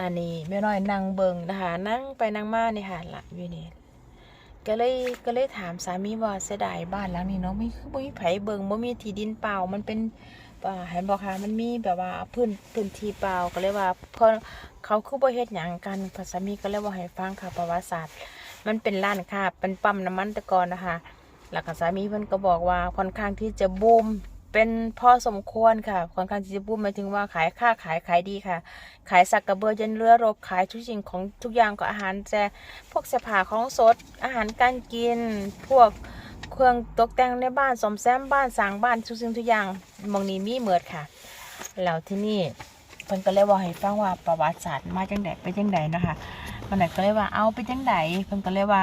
อันนี้แม่น้อยนั่งเบิงนะคะนั่งไปนั่งมาในี่ค่ะละอยู่นี่ก็เลยก็เลยถามสามีว่าเสียดายบ้านหลังนี้เนาะไม่คือบ่มีไผเบิงบ่มีที่ดินเปล่ามันเป็นอ่าเห็นบอกค่ะมันมีแบบว่าพื้นพื้นที่เปล่าก็เลยว่าเพิ่นเขาคือบ่เฮ็ดหยังกันพสามีก็เลยว่าให้ฟังค่ะประวัติศาสตร์ มันเป็นร้านค้าเป็นปั๊มน้ำมันต่ก่อนนะคะแล้วก็สามีเพิ่นก็บอกว่าค่อนข้างที่จะบูม เป็นพอสมควรค่ะค่อนข้างที่จะบูมหมายถึงว่าขายค่าขายขายดีค่ะ ขายสักกระเบือยันเรือรบขายทุกสิ่งของทุกอย่างก็อาหารแจพวกเสื้อผ้าของสด อาหารการกิน พวกเครื่องตกแต่งในบ้านสมแซมบ้านสร้างบ้านทุกสิ่งทุกอย่างมองนี้มีเหมือดค่ะแล้วที่นี่เพิ่นก็เลยว่าให้ฟังว่าประวัติศาสตร์มาจังไดไปจังไดนะคะมันไหนก็เลยว่าเอาไปจังไดเพิ่นก็เลยว่า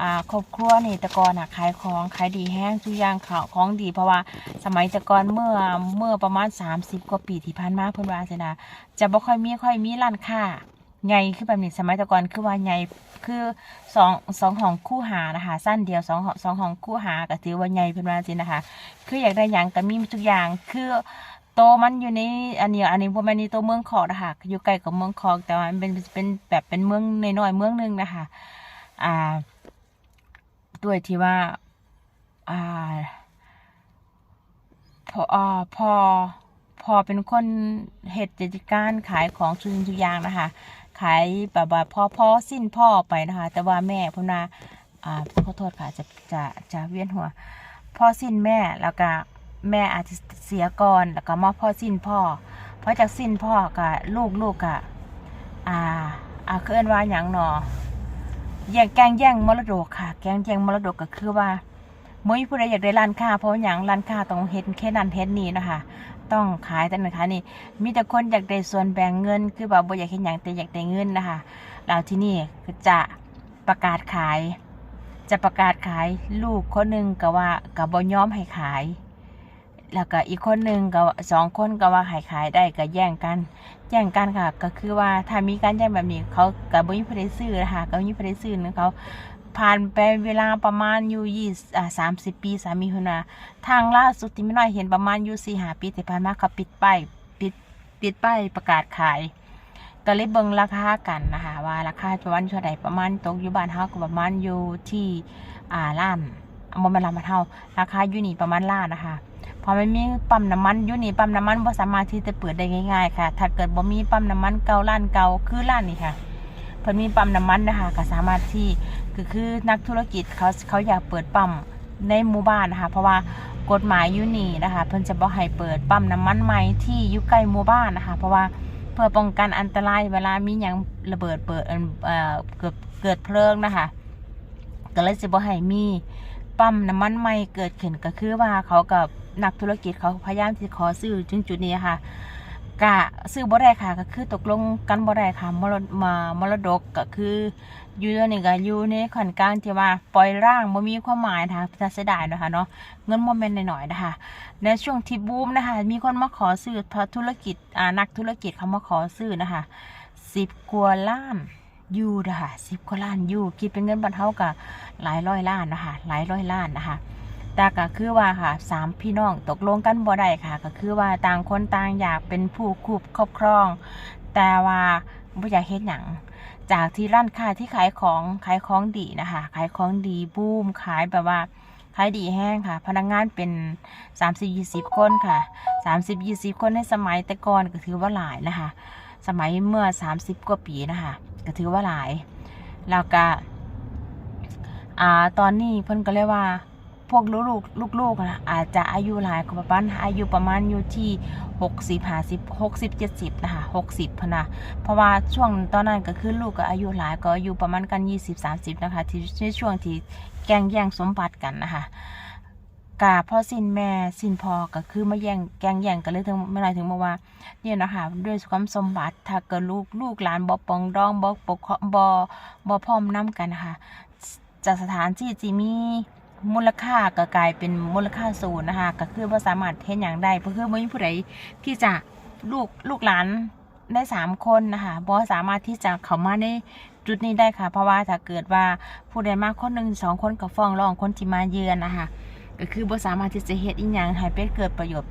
อ่าครอบครัวนี่ต่ก่อนอะขายของขายดีแห้งทุกอย่างเขาของดีเพราะว่าสมัยต่ก่อนเมื่อเมื่อประมาณ 30 กว่าปีที่ผ่านมาเพิ่นว่าสินะจะบ่ค่อยมีค่อยมีร้านค้าใหญ่คือแบบนี้สมัยต่ก่อนคือว่าใหญ่คือสองสองห้องคู่หานะคะสั้นเดียวสองสองห้องคู่หาก็ถือว่าใหญ่เพิ่นว่าสินะคะ คืออยากได้หยังก็มีทุกอย่างคือโตมันอยู่ในอันนี้อันนี้บ่แม่นในตัวเมืองขอกนะคะอยู่ใกล้กับเมืองขอกแต่ว่ามันเป็นเป็นแบบเป็นเมืองน้อยๆเมืองหนึงนะคะ อ่า ด้วยที่ว่าอ่าพออพอพอเป็นคนเหตุกิจการขายของทุกสิ่งทุกอย่างนะคะ ขายแบบว่าพอพอสิ้นพ่อไปนะคะ แต่ว่าแม่เพนาอ่าขอโทษค่ะจะจะจะเวียนหัวพ่อสิ้นแม่แล้วก็แม่อาจจะเสียก่อนแล้วก็มาพ่อสิ้นพ่อเพราะจากสิ้นพ่อกับลูกลูกกับอ่าอ่าเคลื่อนว่าอย่างหนอ แย่างแกงแย่งมรดกค่ะ แกงแย่งมรดกก็คือว่าเมุ้ยผู้ใดอยากได้ร้านค้าเพราะอย่างร้านค้าต้องเฮ็ดแค่นั้นเฮ็ดนี้นะคะต้องขายแต่นะคะนี่ มีแต่คนอยากได้ส่วนแบ่งเงิน คือแบบบ่อยากเห็นอย่างแต่อยากได้เงินนะคะแล้วที่นี่จะประกาศขาย จะประกาศขายลูกคนหนึ่งก็ว่ากับบ่ยอมให้ขาย แล้วก็อีกคนหนึ่งก็สองคนก็ว่าให้ขายได้ก็แย่งกัน แย่งกันค่ะ ก็คือว่าถ้ามีการแย่งแบบนี้เขากับบ่มีผู้ใดซื้อนะคะก็บ่มีผู้ใดซื้อนะเขาผ่านไปเวลาประมาณอยู่ยี่อ่าสามสิบปีสามีคนน่ะทางล่าสุดที่ไม่น้อยเห็นประมาณอยู่สี่หาปีที่ผ่านมาเขาปิดป้ายปิดปิดป้ายประกาศขายก็เลยเบิ่งราคากันนะคะว่าราคาจะวันเท่าใดประมาณตกอยู่บ้านเฮาก็ประมาณอยู่ที่อ่าล้านบ่แม่นล้านบาทเฮาราคาอยู่นี่ประมาณล้านนะคะ พอไมันมีปั๊มน้ำมันอยู่นี่ปั๊มน้ำมันบ่สามารถที่จะเปิดได้ง่ายๆค่ะ ถ้าเกิดบ่มีปั๊มน้ำมันเก่าร้านเก่าคือร้านนี้ค่ะเพิ่นมีปั๊มน้ำมันนะคะก็สามารถที่คือคือนักธุรกิจเขาเขาอยากเปิดปั๊มในหมู่บ้านนะคะ เพราะว่ากฎหมายอยู่นี่นะคะ เพิ่นจะบ่ให้เปิดปั๊มน้ำมันใหม่ที่อยู่ใกล้หมู่บ้านนะคะ เพราะว่าเพื่อป้องกันอันตรายเวลามีหยังระเบิดเปิดเอ่อเกิดเกิดเพลิงนะคะก็เลยสิบ่ให้มี ปั๊มน้ำมันใหม่เกิดขึ้นก็คือว่าเขากับนักธุรกิจเขาพยายามที่ขอซื้อถึงจุดนี้ค่ะกะซื้อบ่ได้ค่ะก็คือตกลงกันบ่ได้ค่ะมรดมามรดกก็คืออยู่ตัวนี้ก็อยู่ในขั้นกลางที่ว่าปล่อยร่างบ่มีความหมายนะคะจะเสียดายนะคะเนาะเงินบ่แม่นน้อยๆนะคะในช่วงที่บูมนะคะ มีคนมาขอซื้อเพราะธุรกิจอ่านักธุรกิจเขามาขอซื้อนะคะสิบกว่าล้าน ยูนะคะสิบกว่าล้านยูคิดเป็นเงินบรรเทากับหลายร้อยล้านนะคะหลายร้อยล้านนะคะแต่ก็คือว่าค่ะสามพี่น้องตกลงกันบ่ได้ค่ะ ก็คือว่าต่างคนต่างอยากเป็นผู้คูบครอบครอง แต่ว่าบ่อยากเฮ็ดหยังจากที่ร้านค้าที่ขายของขายของดีนะคะขายของดีบูมขายแบบว่าขายดีแห้งค่ะ พนักงานเป็น 30-20 คนค่ะ 30-20 คนในสมัยแต่ก่อนก็ถือว่าหลายนะคะ สมัยเมื่อ 30 กว่าปีนะคะก็ถือว่าหลาย แล้วก็อ่าตอนนี้เพิ่นก็เลยกว่าพวกลูกลูกลูกๆนะอาจจะอายุหลายกว่าประมาณอายุประมาณอยู่ที่หกสิบห้าสิบหกสิบเจ็ดสิบนะคะหกสิบพนะเพราะว่าช่วงตอนนั้นก็คือลูกก็อายุหลายก็อายุประมาณกันยี่สิบสามสิบนะคะที่ช่วงที่แก่งแย่งสมบัติกันนะคะ กาพ่อสิ้นแม่สิ้นพอก็คือมาแย่งแกงแย่งกันเลยถึงไม่ไรถึงมาว่า เนี่ยนะคะด้วยความสมบัติถ้าเกิดลูกลูกหลานบ่ปองดองบ่ปกครองบ่บ่พร้อมนํกันนะคะจากสถานที่ที่มีมูลค่าก็กลายเป็นมูลค่าศูนย์นะคะก็คือว่าสามารถเห็นอย่างใดเพราะคือไม่มีผู้ใดที่จะลูกลูกหลานได้สามคนนะคะบอสามารถที่จะเข้ามาในจุดนี้ได้ค่ะ เพราะว่าถ้าเกิดว่าผู้ใดมากคนหนึ่งสองคนก็ฟ้องร้องคนที่มาเยือนนะคะ ก็คือบอสามารถที่จะเฮ็ดอีหยังให้เป็นเกิดประโยชน์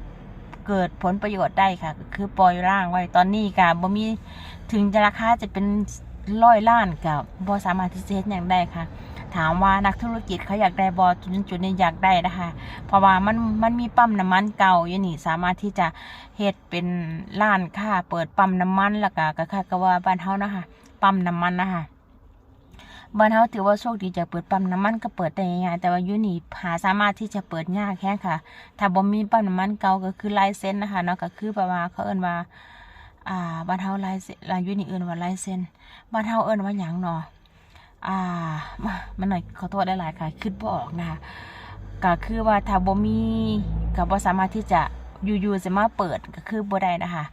เกิดผลประโยชน์ได้ค่ะ ก็คือปล่อยร่างไว้ตอนนี้ก็บ่มีถึงจะราคาจะเป็นร้อยล้านก็บ่สามารถที่จะเฮ็ดหยังได้ค่ะ ถามว่านักธุรกิจเขาอยากได้บอจุดจุดนี้อยากได้นะคะ เพราะว่ามันมันมีปั๊มน้ำมันเก่าอยู่นี่สามารถที่จะเฮ็ดเป็นร้านค้าเปิดปั๊มน้ำมันแล้วก็ก็ค่ะก็ว่าบ้านเฮานะคะปั๊มน้ำมันนะคะ บ้านเฮาถือว่าโชคดีจะเปิดปั๊มน้ำมันก็เปิดได้ง่ายแต่ว่ายูนี่หาสามารถที่จะเปิดยากแค่ค่ะ ถ้าบ่มีปั๊มน้ำมันเก่าก็คือลายเซ็นนะคะเนาะก็คือแบบว่าเขาเอิ้นว่า อ่าบ้านเฮาลายลายยูนี่เอิ้นว่าลายเซ็นบ้านเฮาเอิ้นว่าหยังเนาะอ่ามามันหน่อยขอโทษได้หลายค่ะคิดบ่ออกนะคะก็คือว่าถ้าบ่มีก็บ่สามารถที่จะอยู่ๆจะมาเปิดก็คือบ่ได้นะคะ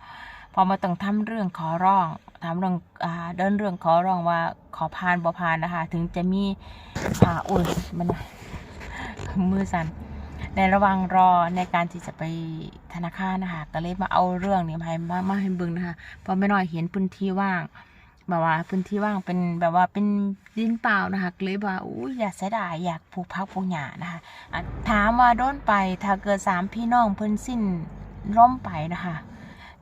พอมาต้องทำเรื่องขอร้องทำเรื่องอ่าเดินเรื่องขอร้องว่าขอผ่านบ่ผ่านนะคะ ถึงจะมีอ่าโอ้ยมันมือสั่นในระหว่างรอในการที่จะไปธนาคารนะคะ ก็เลยมาเอาเรื่องนี้มาให้มามาให้เบิ่งนะคะพอไม่น้อยเห็นพื้นที่ว่างแบบว่าพื้นที่ว่างเป็นแบบว่าเป็นดินเปล่านะคะเลยว่าอู้อยากเสียดายอยากปลูกพักปลูกหญ้านะคะอะถามว่าโดนไปถ้าเกิดสามพี่น้องเพิ่นสิ้นร่มไปนะคะ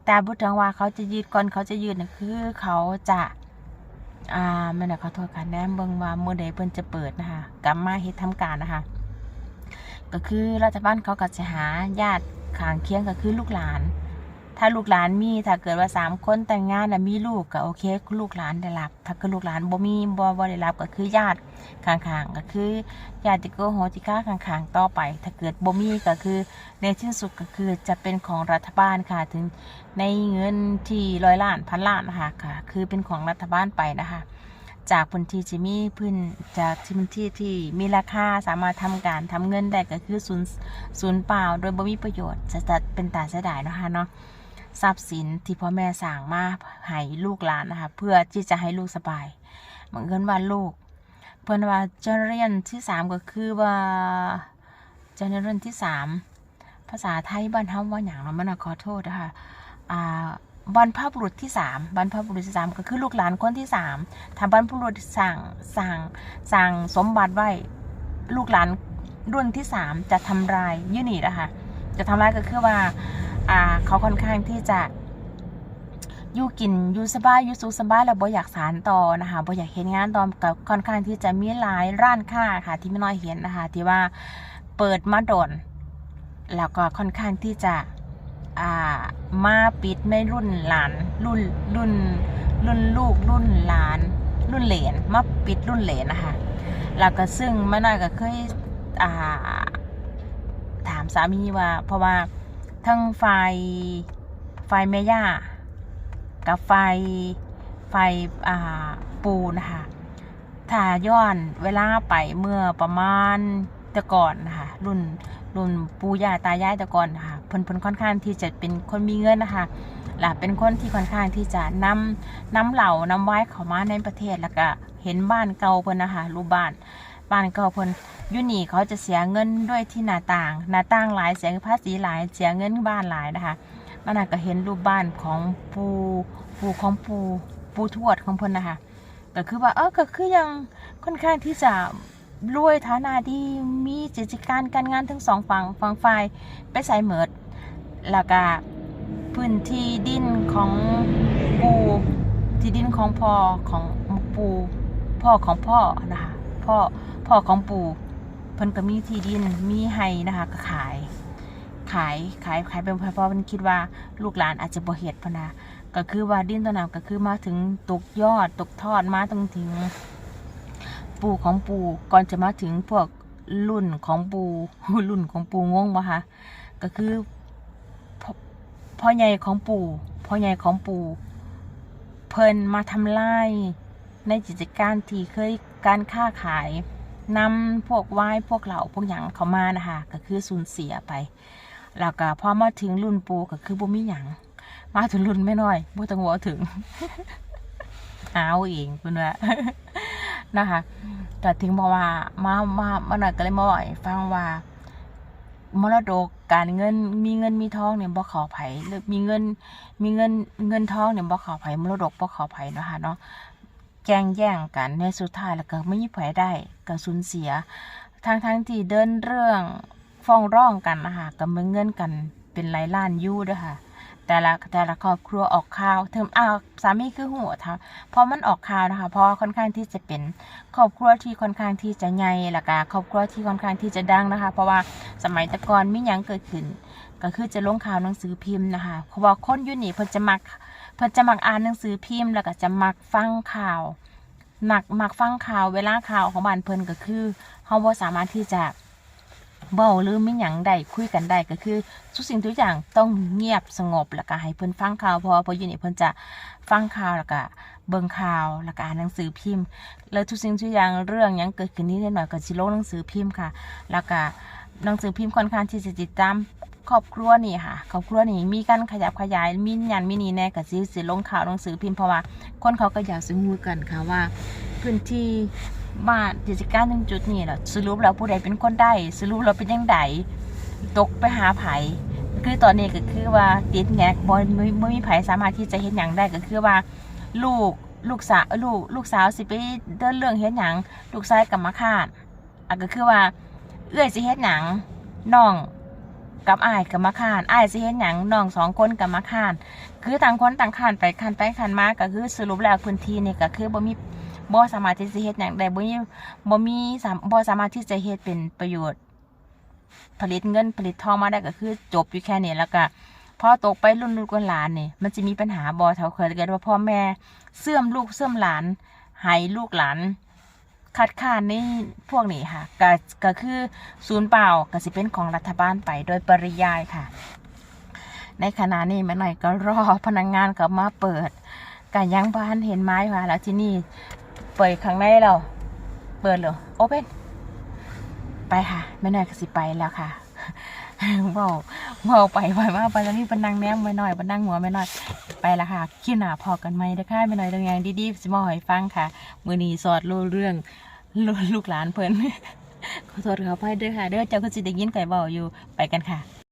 แต่บุตรว่าเขาจะยืดก่อนเขาจะยืดนะคือเขาจะอ่าไม่นะขอโทษค่ะแนมเบิ่งว่าเมื่อใดเพิ่นจะเปิดนะคะกลับมาเฮ็ดทำการนะคะ ก็คือรัฐบาลเขาก็จะหาญาติข้างเคียงก็คือลูกหลาน ถ้าลูกหลานมีถ้าเกิดว่าสามคนแต่งงานแล้วมีลูกก็โอเคลูกหลานได้รับ ถ้าเกิดลูกหลานบ่มีบ่บ่ได้รับก็คือญาติข้างๆก็คือญาติโกโหติก้าข้างๆต่อไป ถ้าเกิดบ่มีก็คือในที่สุดก็คือจะเป็นของรัฐบาลค่ะถึงในเงินที่ร้อยล้านพันล้านนะคะค่ะ คือเป็นของรัฐบาลไปนะคะ จากพื้นที่ที่มีพื้นจากที่พื้นที่ที่มีราคาสามารถทำการทำเงินได้ก็คือศูนย์ศูนย์เปล่า โดยบ่มีประโยชน์จะจะเป็นตาเสียดายนะคะเนาะ ทรัพย์สินที่พ่อแม่สั่งมาให้ลูกหลานนะคะเพื่อที่จะให้ลูกสบายเหมือนกันว่าลูก เพื่อนว่าเจเนเรียนที่สามก็คือว่าเจเนเรียนที่สามภาษาไทยบ้านเฮาว่าอย่างเราะมันขอโทษนะคะอ่าบรรพบุรุษที่สามบรรพบุรุษที่สามก็คือลูกหลานคนที่สามถ้าบรรพบุรุษสั่งสั่งสั่งสมบัติไว้ลูกหลานรุ่นที่สามจะทำลายยูนิตอะค่ะจะทำลายก็คือว่า อ่าเขาค่อนข้างที่จะยู่กินอยู่สบายอยู่สุขสบายแล้วบ่อยากสารต่อนะคะบ่อยากเห็นงานต่อกับค่อนข้างที่จะมีหลายร้านค้าค่ะ ที่ไม่น้อยเห็นนะคะ ที่ว่าเปิดมาโดนแล้วก็ค่อนข้างที่จะอ่ามาปิดในรุ่นหลาน รุ่นรุ่น รุ่นลูก รุ่นหลาน รุ่นเหลนมาปิดรุ่นเหลนนะคะแล้วก็ซึ่งไม่น้อยก็เคยอ่าถามสามีว่าเพราะว่า ทั้งไฟ ไฟแม่ย่า กับไฟ ไฟอ่าปูนะคะถ้าย้อนเวลาไปเมื่อประมาณแต่ก่อนนะคะรุ่นรุ่นปูย่าตายายแต่ก่อนนะคะเพิ่นเพิ่นค่อนข้างที่จะเป็นคนมีเงินนะคะและเป็นคนที่ค่อนข้างที่จะนำนำเหล่านำไว้เข้ามาในประเทศแล้วก็เห็นบ้านเก่าเพิ่นนะคะรูปบ้าน บ้านเก่าเพิ่นยูนี่เขาจะเสียเงินด้วยที่หน้าต่าง หน้าต่างหลายเสียภาษีหลายเสียเงินบ้านหลายนะคะมันน่ะก็เห็นรูปบ้านของปูปูของปูปูทวดของเพิ่นนะคะก็คือว่าเออก็คือยังค่อนข้างที่จะรวยฐานะดีมีกิจการการงานทั้งสองฝั่งฝั่งฝ่ายไปใส่เหมิดแล้วก็พื้นที่ดินของปูที่ดินของพ่อของปูพ่อของพ่อนะคะ พ่อพ่อของปู่เพิ่นก็มีที่ดินมีไห้นะคะก็ขาย ขายขายขายเป็นเพราะเพิ่นคิดว่าลูกหลานอาจจะบ่เฮ็ดพนะก็คือว่าดินตัวนั้นก็คือมาถึงตกยอดตกทอดมาตรงถึง ปู่ของปู่ก่อนจะมาถึงพวกรุ่นของปู่รุ่นของปู่งงบ่คะก็คือพ่อพ่อใหญ่ของปู่พ่อใหญ่ของปู่เพิ่นมาทำลายในกิจการที่เคย การค้าขายนำพวกไว้พวกเหล่าพวกหยังเขามานะคะก็คือสูญเสียไปแล้วก็พอมาถึงรุ่นปูก็คือบ่มีหยังมาถึงรุ่นไม่น้อยบ่ต้องหัวถึงเอาเองเพิ่นว่านะคะก็ถึงบอกว่ามามามาหน่อยก็เลยมาบอกให้ฟังว่ามรดกการเงินมีเงินมีทองเนี่ยบ่ข้าไผ่หรือมีเงินมีเงินเงินทองเนี่ยบ่ข้าไผ่มรดกบ่ข้าไผเนาะค่ะเนาะ แย่งแย่งกันในสุดท้ายแล้วก็ไม่มีผลได้ก็สูญเสียทั้งทั้งที่เดินเรื่องฟ้องร้องกันนะคะกับเงินกันเป็นหลายล้านยูเด้อค่ะแต่ละแต่ละครอบครัวออกข่าวเทอมอ้าวสามีคือหัวทาเพราะมันออกข่าวนะคะ เพราะค่อนข้างที่จะเป็นครอบครัวที่ค่อนข้างที่จะใหญ่ล้วก็ครอบครัวที่ค่อนข้างที่จะดังนะคะ เพราะว่าสมัยตะกอนมิยังเกิดขึ้น ก็คือจะลงข่าวหนังสือพิมพ์นะคะเพราะว่าคนยู่นี่เพิ่นจะมัก เพิ่นจะมักอ่านหนังสือพิมพ์แล้วก็จะมักฟังข่าวหมักมักฟังข่าวเวลาข่าวของบ้านเพิ่นก็คือเฮาบ่สามารถที่จะเว้าหรือไมีหยังได้คุยกันได้ก็คือทุกสิ่งทุกอย่างต้องเงียบสงบแล้วก็ให้เพิ่นฟังข่าวเพราะว่าพออยู่นี่เพิ่นจะฟังข่าวแล้วก็เบิ่งข่าวแล้วก็อ่านหนังสือพิมพ์ แล้วทุกสิ่งทุกอย่างเรื่องยังเกิดขึ้นนิดหน่อยก็สิลงหนังสือพิมพ์ค่ะ แล้วก็หนังสือพิมพ์ค่อนข้างที่จะติดตาม ครอบครัวนี่ค่ะครอบครัวนี่มีการขยับขยายมีนันมีนี่แน่ก็สิสิลงข่าวหนังสือพิมพ์เพราะว่าคนเขาก็อยากสิฮู้กันค่ะว่า พื้นที่บ้านกิจการหนึ่งจุดนี่แหละสรุปแล้วผู้ใดเป็นคนได้สรุปแล้วเป็นยังไงตกไปหาไผคือตอนนี้ก็คือว่าติดแงกบอไม่ไม่มีไผสามารถที่จะเห็นอย่างได้ก็คือว่าลูกลูกสาวลูกลูกสาวสิไปเดินเรื่องเฮ็ดหยังลูกชายกับมาคาดอะก็คือว่า เอื้อยสิเฮ็ดหยังน้อง กับอ้ายกับมาคานอ้ายสิเฮ็ดหยังน้องสองคนกับมาคาน คือต่างคนต่างคานไปคานไปคานมาก็คือสรุปแล้วพื้นที่นี่ก็คือบ่มีบ่สามารถที่จะเฮ็ดหยังได้บ่มีบ่มีสามบ่สามารถที่จะเฮ็ดเป็นประโยชน์ ผลิตเงินผลิตทองมาได้ก็คือ จบอยู่แค่นี้แล้วก็พอตกไปรุ่นลูกหลานนี่มันจะมีปัญหาบ่เท่าเคยเกิดว่าพ่อแม่เสื่อมลูกเสื่อมหลานให้ลูกหลาน คัดค้านในพวกนี้ค่ะก็ก็คือศูนย์เปล่าก็สิเป็นของรัฐบาลไปโดยปริยายค่ะ ในขณะนี้แม่หน่อยก็รอพนักงงานกลับมาเปิดกันยังบ้านเห็นไม้ค่ะ แล้วที่นี่เปิดข้างในเราเปิดเหรอโอเพนไปค่ะแม่หน่อยก็สิไปแล้วค่ะเว้าเว้าไปไปมาไปแล้วนี่เป็นนางแนมแม่หน่อยเป็นนางหัวแม่หน่อยไปแล้วค่ะคิดหนาพอกันไหมเด้อค่ะแม่หน่อยเรื่องย่างดีๆสิมาให้ฟังค่ะ มือนีสอดรู้เรื่อง ลูกหลานเพิ่นขอโทษขออภัยด้วยค่ะ เด้อเจ้าก็สิได้ยินไก่เบาอยู่ไปกันค่ะ